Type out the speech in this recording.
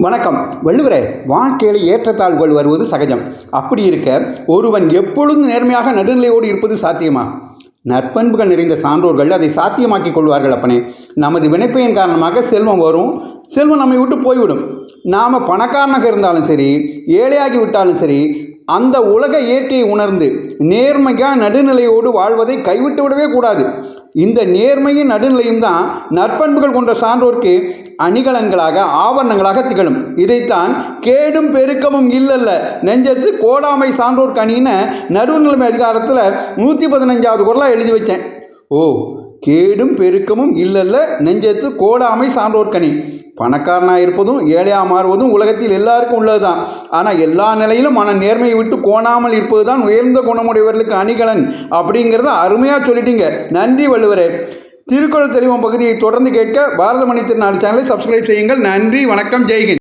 வணக்கம். வள்ளுவரே வாழ்க்கையில் ஏற்றத்தாழ்வுகள் வருவது சகஜம். அப்படி இருக்க ஒருவன் எப்பொழுதும் நேர்மையாக நடுநிலையோடு இருப்பது சாத்தியமா? நற்பண்புகள் நிறைந்த சான்றோர்கள் அதை சாத்தியமாக்கிக் கொள்வார்கள் அப்பனே. நமது வினைப்பையின் காரணமாக செல்வம் வரும். செல்வம் நம்மை விட்டு போய்விடும். நாம் பணக்காரனாக இருந்தாலும் சரி ஏழையாகி விட்டாலும் சரி அந்த உலக இயற்கையை உணர்ந்து நேர்மையாக நடுநிலையோடு வாழ்வதை கைவிட்டு விடவே கூடாது. இந்த நேர்மையும் நடுநிலையும் தான் நற்பண்புகள் கொண்ட சான்றோர்க்கு அணிகலன்களாக ஆவரணங்களாக திகழும். இதைத்தான் கேடும் பெருக்கமும் இல்லல்ல. நெஞ்சத்து கோடாமை சான்றோர் கணின்னு நடுநிலைமை அதிகாரத்தில் நூற்றி பதினஞ்சாவது குரலாக எழுதி வச்சேன். ஓ கேடும் பெருக்கமும் இல்லல்ல. நெஞ்சத்து கோடாமை சான்றோர்கனி பணக்காரனாக இருப்பதும் ஏழையாக மாறுவதும் உலகத்தில் எல்லாருக்கும் உள்ளது தான் ஆனால் எல்லா நிலையிலும் மன நேர்மையை விட்டு கோணாமல் இருப்பது தான் உயர்ந்த குணமுடையவர்களுக்கு அணிகலன் அப்படிங்கிறத அருமையாக சொல்லிட்டீங்க. நன்றி வள்ளுவரே. திருக்குறள் தெளிவம் பகுதியை தொடர்ந்து கேட்க பாரத மணி திருநாள் சேனலை சப்ஸ்கிரைப் செய்யுங்கள். நன்றி வணக்கம் ஜெய்ஹிந்த்.